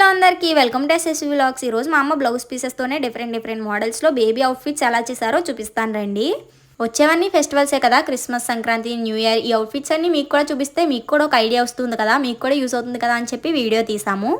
Hello అందరికీ welcome to SS vlogs. ఈరోజు మా అమ్మ బ్లౌజ్ పీసెస్తోనే డిఫరెంట్ డిఫరెంట్ మోడల్స్లో బేబీ అవుట్ఫిట్స్ ఎలా చేశారో చూపిస్తాను రండి. వచ్చేవన్నీ ఫెస్టివల్సే కదా క్రిస్మస్ సంక్రాంతి న్యూ ఇయర్ ఈ అవుట్ఫిట్స్ అన్ని మీకు కూడా చూపిస్తే మీకు కూడా ఒక ఐడియా వస్తుంది కదా మీకు కూడా యూస్ అవుతుంది కదా అని చెప్పి వీడియో తీసాము.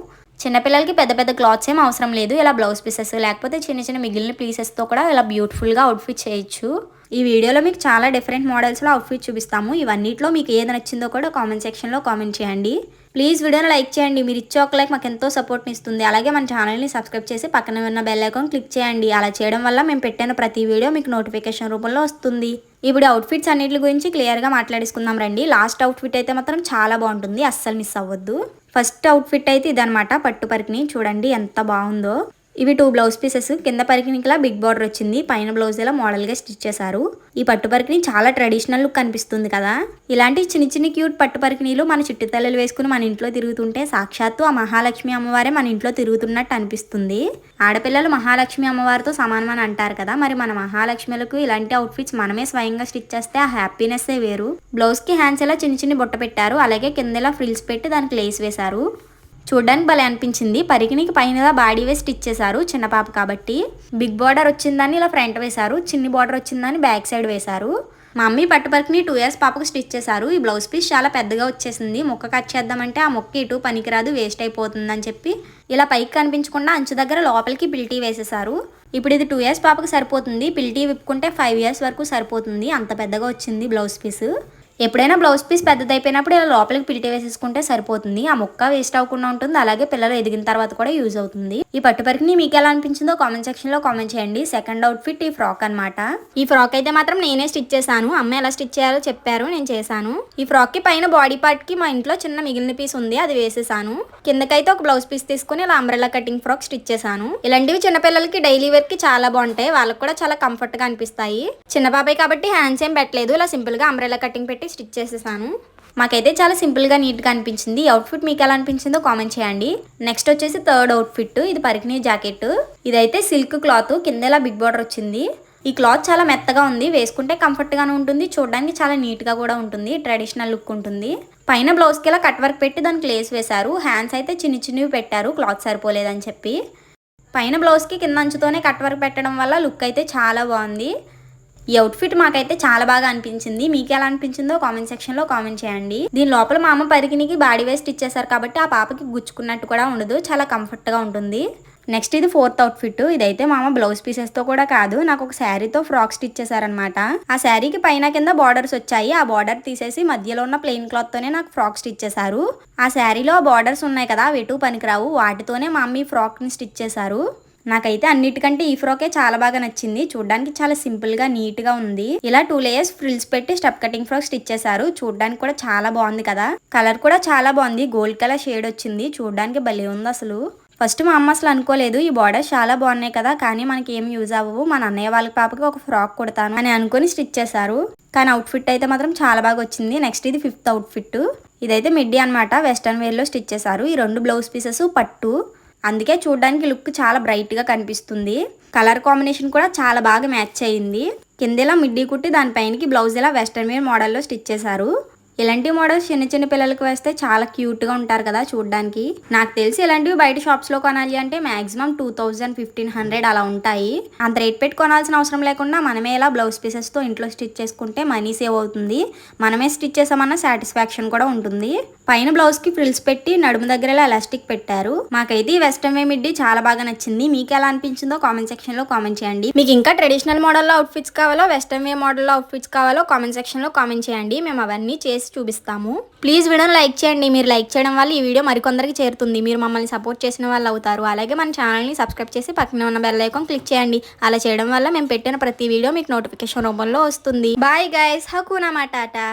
చిన్నపిల్లలకి పెద్ద పెద్ద క్లాత్స్ ఏం అవసరం లేదు ఇలా బ్లౌజ్ పీసెస్ లేకపోతే చిన్న చిన్న మిగిలిన పీసెస్తో కూడా ఇలా బ్యూటిఫుల్గా అవుట్ఫిట్ చేయొచ్చు. ఈ వీడియోలో మీకు చాలా డిఫరెంట్ మోడల్స్లో అవుట్ఫిట్ చూపిస్తాము. ఇవన్నిట్లో మీకు ఏది నచ్చిందో కూడా కామెంట్ సెక్షన్లో కామెంట్ చేయండి. ప్లీజ్ వీడియోని లైక్ చేయండి. మీరు ఇచ్చే ఒక లైక్ మాకు ఎంతో సపోర్ట్ని ఇస్తుంది. అలాగే మన ఛానల్ని సబ్స్క్రైబ్ చేసి పక్కన ఉన్న బెల్ ఐకాన్ క్లిక్ చేయండి. అలా చేయడం వల్ల మేము పెట్టిన ప్రతి వీడియో మీకు నోటిఫికేషన్ రూపంలో వస్తుంది. ఇప్పుడు అవుట్ఫిట్స్ అన్నిటి గురించి క్లియర్గా మాట్లాడేసుకుందాం రండి. లాస్ట్ అవుట్ఫిట్ అయితే మాత్రం చాలా బాగుంటుంది. అస్సలు మిస్ అవ్వద్దు. ఫస్ట్ అవుట్ఫిట్ అయితే ఇదనమాట పట్టు పరికిని చూడండి ఎంత బాగుందో. ఇవి టూ బ్లౌజ్ పీసెస్ కింద పరికినికిలా బిగ్ బార్డర్ వచ్చింది. పైన బ్లౌజ్ ఇలా మోడల్గా స్టిచ్ చేశారు. ఈ పట్టు పరికిని చాలా ట్రెడిషనల్ లుక్ కనిపిస్తుంది కదా. ఇలాంటి చిన్న చిన్న క్యూట్ పట్టు పరికినీలు మన చుట్టు తల్లలు వేసుకుని మన ఇంట్లో తిరుగుతుంటే సాక్షాత్తు ఆ మహాలక్ష్మి అమ్మవారే మన ఇంట్లో తిరుగుతున్నట్టు అనిపిస్తుంది. ఆడపిల్లలు మహాలక్ష్మి అమ్మవారితో సమానం అని అంటారు కదా. మరి మన మహాలక్ష్మిలకు ఇలాంటి అవుట్ఫిట్స్ మనమే స్వయంగా స్టిచ్ చేస్తే ఆ హ్యాపీనెస్సే వేరు. బ్లౌజ్కి హ్యాండ్స్ ఇలా చిన్న చిన్న బుట్ట పెట్టారు. అలాగే కింద ఇలా ఫ్రిల్స్ పెట్టి దానికి లేస్ వేశారు. చూడడానికి భలే అనిపించింది. పరికినికి పైన బాడీ వేసి స్టిచ్ చేశారు చిన్న పాప కాబట్టి. బిగ్ బార్డర్ వచ్చిందని ఇలా ఫ్రంట్ వేశారు. చిన్ని బార్డర్ వచ్చిందని బ్యాక్ సైడ్ వేశారు. మా మమ్మీ పట్టుపరికిని టూ ఇయర్స్ పాపకు స్టిచ్ చేశారు. ఈ బ్లౌజ్ పీస్ చాలా పెద్దగా వచ్చేసింది. ముక్క కట్ చేద్దామంటే ఆ మొక్క ఇటు పనికిరాదు వేస్ట్ అయిపోతుందని చెప్పి ఇలా పైకి కనిపించకుండా అంచు దగ్గర లోపలికి పిల్టీ వేసేసారు ఇప్పుడు ఇది టూ ఇయర్స్ పాపకు సరిపోతుంది. పిల్టీ విప్పుకుంటే ఫైవ్ ఇయర్స్ వరకు సరిపోతుంది. అంత పెద్దగా వచ్చింది బ్లౌజ్ పీస్. ఎప్పుడైనా బ్లౌజ్ పీస్ పెద్దదైపోయినప్పుడు ఇలా లోపలికి పిలిటి వేసేసుకుంటే సరిపోతుంది. ఆ ముక్క వేస్ట్ అవ్వకుండా ఉంటుంది. అలాగే పిల్లలు ఎదిగిన తర్వాత కూడా యూజ్ అవుతుంది. ఈ పట్టుపరికిని మీకు ఎలా అనిపించిందో కామెంట్ సెక్షన్లో కామెంట్ చేయండి. సెకండ్ అవుట్ఫిట్ ఈ ఫ్రాక్ అన్నమాట. ఈ ఫ్రాక్ అయితే మాత్రం నేనే స్టిచ్ చేశాను. అమ్మ ఎలా స్టిచ్ చేయాలో చెప్పారు. నేను చేశాను. ఈ ఫ్రాక్కి పైన బాడీ పార్ట్కి మా ఇంట్లో చిన్న మిగిలిన పీస్ ఉంది. అది వేసేసాను కిందకైతే ఒక బ్లౌజ్ పీస్ తీసుకుని ఇలా అంబ్రెల్లా కటింగ్ ఫ్రాక్ స్టిచ్ చేశాను. ఇలాంటివి చిన్నపిల్లలకి డైలీ వేర్కి చాలా బాగుంటాయి. వాళ్ళకి కూడా చాలా కంఫర్ట్గా అనిపిస్తాయి. చిన్న బాబాయ్ కాబట్టి హ్యాండ్స్ ఏం పెట్టలేదు. ఇలా సింపుల్గా అంబ్రెల్లా కటింగ్ పెట్టి స్టిచ్ చేసేసాను. మాకైతే చాలా సింపుల్గా నీట్గా అనిపించింది. అవుట్ఫిట్ మీకు ఎలా అనిపించిందో కామెంట్ చేయండి. నెక్స్ట్ వచ్చేసి థర్డ్ అవుట్ఫిట్ ఇది పరికిణి జాకెట్. ఇదైతే సిల్క్ క్లాత్ కింద ఇలా బిగ్ బార్డర్ వచ్చింది. ఈ క్లాత్ చాలా మెత్తగా ఉంది. వేసుకుంటే కంఫర్ట్గానే ఉంటుంది. చూడడానికి చాలా నీట్గా కూడా ఉంటుంది. ట్రెడిషనల్ లుక్ ఉంటుంది. పైన బ్లౌజ్కి ఇలా కట్ వర్క్ పెట్టి దానికి లేస్ వేశారు. హ్యాండ్స్ అయితే చిన్న చిన్నవి పెట్టారు. క్లాత్ సరిపోలేదని చెప్పి. పైన బ్లౌజ్కి కింద అంచుతోనే కట్ వర్క్ పెట్టడం వల్ల లుక్ అయితే చాలా బాగుంది. ఈ అవుట్ఫిట్ మాకైతే చాలా బాగా అనిపించింది. మీకు ఎలా అనిపించిందో కామెంట్ సెక్షన్లో కామెంట్ చేయండి. దీని లోపల మా అమ్మ పరికినికి బాడీ వేస్ట్ ఇచ్చేసారు కాబట్టి ఆ పాపకి గుచ్చుకున్నట్టు కూడా ఉండదు. చాలా కంఫర్ట్గా ఉంటుంది. నెక్స్ట్ ఇది ఫోర్త్ అవుట్ఫిట్ ఇదైతే మామ బ్లౌజ్ పీసెస్తో కూడా కాదు. నాకు ఒక శారీతో ఫ్రాక్ స్టిచ్ చేశారనమాట ఆ శారీకి పైన కింద బార్డర్స్ వచ్చాయి. ఆ బార్డర్ తీసేసి మధ్యలో ఉన్న ప్లెయిన్ క్లాత్ తోనే నాకు ఫ్రాక్ స్టిచ్ చేశారు. ఆ శారీలో బార్డర్స్ ఉన్నాయి కదా వెటు పనికిరావు. వాటితోనే మా అమ్మ ఫ్రాక్ని స్టిచ్ చేశారు. నాకైతే అన్నిటికంటే ఈ ఫ్రాకే చాలా బాగా నచ్చింది. చూడడానికి చాలా సింపుల్గా నీట్గా ఉంది. ఇలా టూ లేయర్స్ ఫ్రిల్స్ పెట్టి స్టెప్ కటింగ్ ఫ్రాక్ స్టిచ్ చేశారు. చూడడానికి కూడా చాలా బాగుంది కదా. కలర్ కూడా చాలా బాగుంది. గోల్డ్ కలర్ షేడ్ వచ్చింది. చూడడానికి భలే ఉంది అసలు. ఫస్ట్ మా అమ్మ అసలు అనుకోలేదు. ఈ బార్డర్స్ చాలా బాగున్నాయి కదా. కానీ మనకి ఏం యూజ్ అవ్వవు. మా అన్నయ్య వాళ్ళ పాపకి ఒక ఫ్రాక్ కుడతాను అని అనుకుని స్టిచ్ చేశారు. కానీ అవుట్ఫిట్ అయితే మాత్రం చాలా బాగా వచ్చింది. నెక్స్ట్ ఇది ఫిఫ్త్ అవుట్ఫిట్ ఇదైతే మిడ్డీ అనమాట వెస్టర్న్ వేర్లో స్టిచ్ చేశారు. ఈ రెండు బ్లౌజ్ పీసెస్ పట్టు. అందుకే చూడడానికి లుక్ చాలా బ్రైట్గా కనిపిస్తుంది. కలర్ కాంబినేషన్ కూడా చాలా బాగా మ్యాచ్ అయింది. కింద ఇలా మిడ్డీ కుట్టి దానిపైనకి బ్లౌజ్ ఇలా వెస్టర్న్ వేర్ మోడల్లో స్టిచ్ చేశారు. ఇలాంటి మోడల్స్ చిన్న చిన్న పిల్లలకు వేస్తే చాలా క్యూట్గా ఉంటారు కదా చూడడానికి. నాకు తెలిసి ఇలాంటివి బయట షాప్స్లో కొనాలి అంటే maximum two thousand fifteen hundred అలా ఉంటాయి. అంత రేట్ పెట్టి కొనాల్సిన అవసరం లేకుండా మనమే ఇలా బ్లౌజ్ పీసెస్తో ఇంట్లో స్టిచ్ చేసుకుంటే మనీ సేవ్ అవుతుంది. మనమే స్టిచ్ చేసామన్న సాటిస్ఫాక్షన్ కూడా ఉంటుంది. పైన బ్లౌజ్కి ఫ్రిల్స్ పెట్టి నడుము దగ్గర ఎలాస్టిక్ పెట్టారు. మాకైతే ఈ వెస్టర్న్ వే మిడ్డీ చాలా బాగా నచ్చింది. మీకు ఎలా అనిపించిందో కామెంట్ సెక్షన్లో కామెంట్ చేయండి. మీకు ఇంకా ట్రెడిషనల్ మోడల్లో అవుట్ఫిట్స్ కావాలో వెస్టర్న్ వే మోడల్లో అవుట్ఫిట్స్ కావాలో కామెంట్ సెక్షన్లో కామెంట్ చేయండి. మేము అవన్నీ చేసి చేసి చూపిస్తాము. ప్లీజ్ వీడియోని లైక్ చేయండి. మీరు లైక్ చేయడం వల్ల ఈ వీడియో మరికొందరికి చేరుతుంది. మీరు మమ్మల్ని సపోర్ట్ చేసిన వాళ్ళు అవుతారు. అలాగే మన ఛానల్ని సబ్స్క్రైబ్ చేసి పక్కన ఉన్న బెల్ ఐకాన్ క్లిక్ చేయండి. అలా చేయడం వల్ల మేము పెట్టిన ప్రతి వీడియో మీకు నోటిఫికేషన్ రూపంలో వస్తుంది. Bye guys హకునా మాటాటా